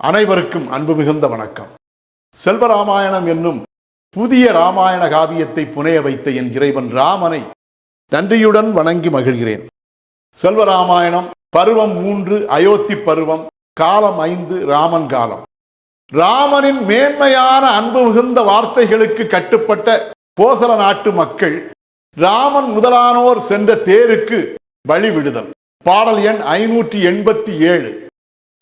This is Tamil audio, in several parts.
அனைவருக்கும் அன்பு மிகுந்த வணக்கம். செல்வராமாயணம் என்னும் புதிய ராமாயண காவியத்தை புனைய வைத்த என் இறைவன் ராமனை நன்றியுடன் வணங்கி மகிழ்கிறேன். செல்வராமாயணம் பருவம் மூன்று அயோத்தி பருவம் காலம் ஐந்து ராமன் காலம். ராமனின் மேன்மையான அன்பு மிகுந்த வார்த்தைகளுக்கு கட்டுப்பட்ட கோசல நாட்டு மக்கள் ராமன் முதலானோர் சென்ற தேருக்கு வழிவிடுதல். பாடல் எண் ஐநூற்றி எண்பத்தி ஏழு.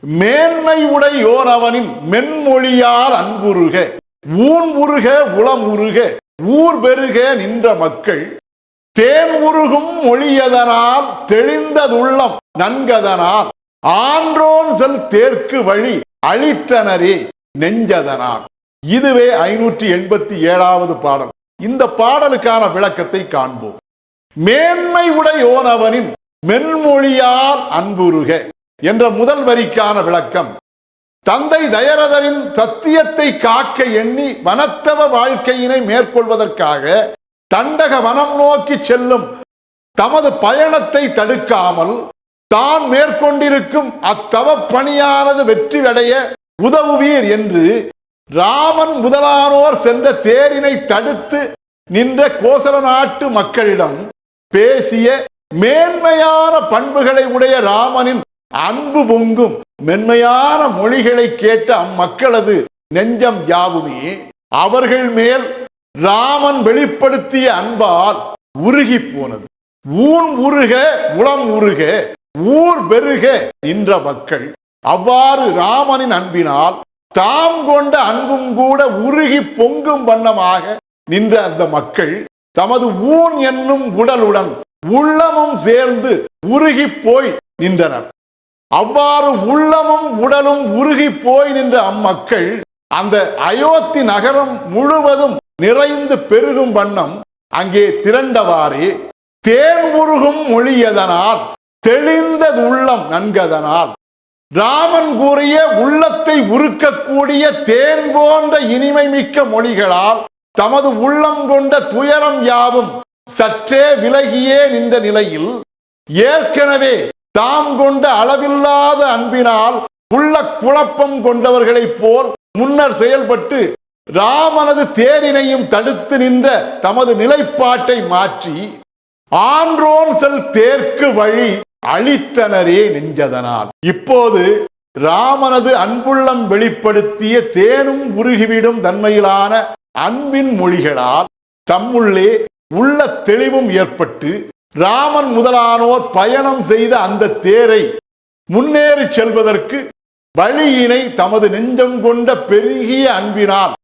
மேன்மை உடையோர் அவனின் மென்மொழியால் அன்புருக ஊன் உருக உளம் உருக ஊர் பெருக நின்ற மக்கள் தேன் உருகும் மொழியதனால் தெளிந்ததுள்ளம் நன்கதனால் ஆன்றோன் செல் தேர்க்கு வழி அழித்தனரே நெஞ்சதனால். இதுவே ஐநூற்றி எண்பத்தி ஏழாவது பாடல். இந்த பாடலுக்கான விளக்கத்தை காண்போம். மேன்மை உடையோனவனின் மென்மொழியால் அன்புருக என்ற முதல் வரிக்கான விளக்கம். தந்தை தயரதரின் சத்தியத்தை காக்க எண்ணி வனத்தவ வாழ்க்கையினை மேற்கொள்வதற்காக தண்டக வனம் நோக்கி செல்லும் தமது பயணத்தை தடுக்காமல் தான் மேற்கொண்டிருக்கும் அத்தவ பணியானது வெற்றி அடைய உதவுவீர் என்று ராமன் முதலானோர் சென்ற தேரினை தடுத்து நின்ற கோசல நாட்டு மக்களிடம் பேசிய மேன்மையான பண்புகளை உடைய ராமனின் அன்பு பொங்கும். மென்மையான மொழிகளை கேட்ட அம்மக்களது நெஞ்சம் யாவுமே அவர்கள் மேல் ராமன் வெளிப்படுத்திய அன்பால் உருகி போனது. ஊன் உருக உளம் உருக ஊர் பெருக நின்ற மக்கள் அவ்வாறு ராமனின் அன்பினால் தாம் கொண்ட அன்பும் கூட உருகி பொங்கும் வண்ணமாக நின்ற அந்த மக்கள் தமது ஊன் என்னும் உடலுடன் உள்ளமும் சேர்ந்து உருகி போய் நின்றனர். அவ்வாறு உள்ளமும் உடலும் உருகி போய் நின்ற அம்மக்கள் அந்த அயோத்தி நகரம் முழுவதும் நிறைந்து பெருகும் வண்ணம் அங்கே திரண்டவாறே தேன் உருகும் மொழியதனால் தெளிந்தது உள்ளம் நன்கதனால். ராமன் கூறிய உள்ளத்தை உருக்கக்கூடிய தேன் போன்ற இனிமை மிக்க மொழிகளால் தமது உள்ளம் கொண்ட துயரம் யாவும் சற்றே விலகியே நின்ற நிலையில் ஏற்கனவே தாம் கொண்ட அளவில்லாத அன்பினால் உள்ள குழப்பம் கொண்டவர்களைப் போல் முன்னர் செயல்பட்டு ராமனது தேரினையும் தடுத்து நின்ற தமது நிலைப்பாட்டை மாற்றி ஆன்றோன் செல் தேர்க்கு வழி அழித்தனரே நெஞ்சதனால். இப்போது ராமனது அன்புள்ளம் வெளிப்படுத்திய தேனும் உருகிவிடும் தன்மையிலான அன்பின் மொழிகளால் தம்முள்ளே உள்ள தெளிவும் ஏற்பட்டு ராமன் முதலானோர் பயணம் செய்த அந்த தேரை முன்னேறி செல்வதற்கு வழியினை தமது நெஞ்சம் கொண்ட பெருகிய அன்பினால்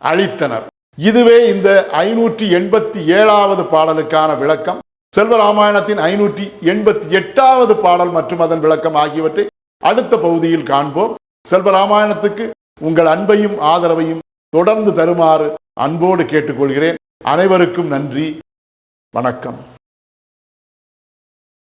அளித்தனர். இதுவே இந்த ஐநூற்றி எண்பத்தி ஏழாவது பாடலுக்கான விளக்கம். செல்வராமாயணத்தின் ஐநூற்றி எண்பத்தி எட்டாவது பாடல் மற்றும் அதன் விளக்கம் ஆகியவற்றை அடுத்த பகுதியில் காண்போம். செல்வராமாயணத்துக்கு உங்கள் அன்பையும் ஆதரவையும் தொடர்ந்து தருமாறு அன்போடு கேட்டுக்கொள்கிறேன். அனைவருக்கும் நன்றி. வணக்கம்.